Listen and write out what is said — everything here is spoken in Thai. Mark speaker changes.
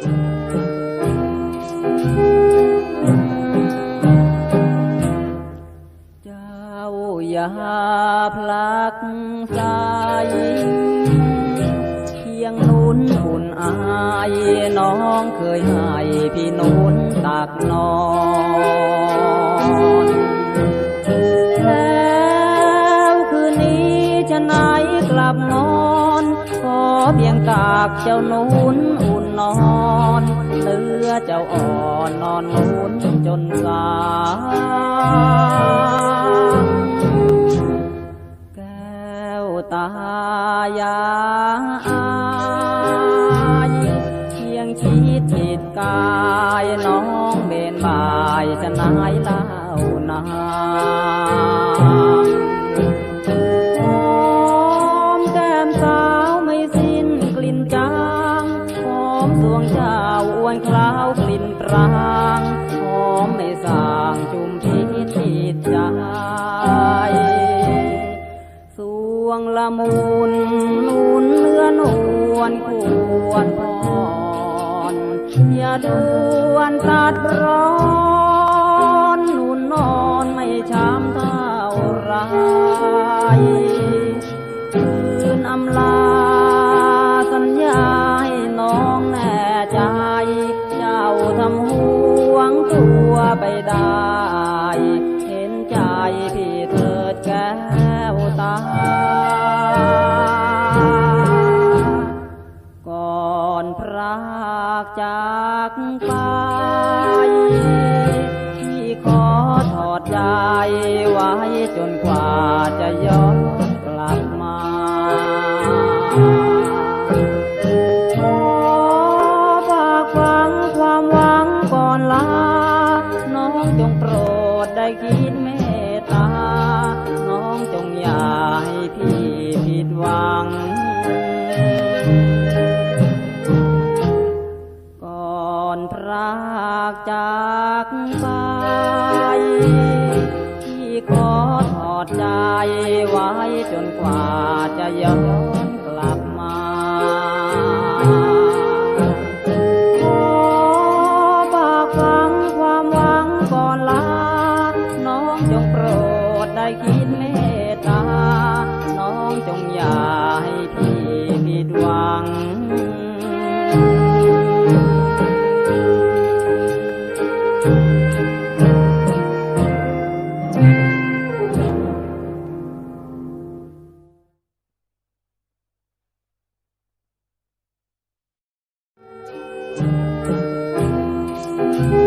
Speaker 1: เจ้าอย่าพลักใสเพียงนุ่นอุ่นอายน้องเคยให้พี่นุ่นตักนอนแล้วคืนนี้จะไหนกลับนอนขอเพียงตากเจ้านุนอุ่น นอนเตือเจ้าอ่อนนอนนุนจนสางแก้วตายายเพียงคิดจิตกายน้องเบนบายจะนายเล่านา วงเจ้าอ้วนคล้าวกลิ่นปรางหอมไม่สางจุมพิษจิตใจสวงละมุนนุนเนื้อนวลควรพรอย่าด่วนตัดร้อนนุ่นนอนไม่ช้ำเท่าไรคืนอำลา ได้ เห็นใจพี่เถิดแก้วตา ก่อนพรากจากไป พี่ขอถอดใจไว้จนกว่าจะย้อน จงโปรดได้คิดเมตตา น้องจงอย่าให้พี่ผิดหวัง ก่อนพรากจากไปที่ขอถอดใจไว้จนกว่าจะย้อน จงอย่าให้พี่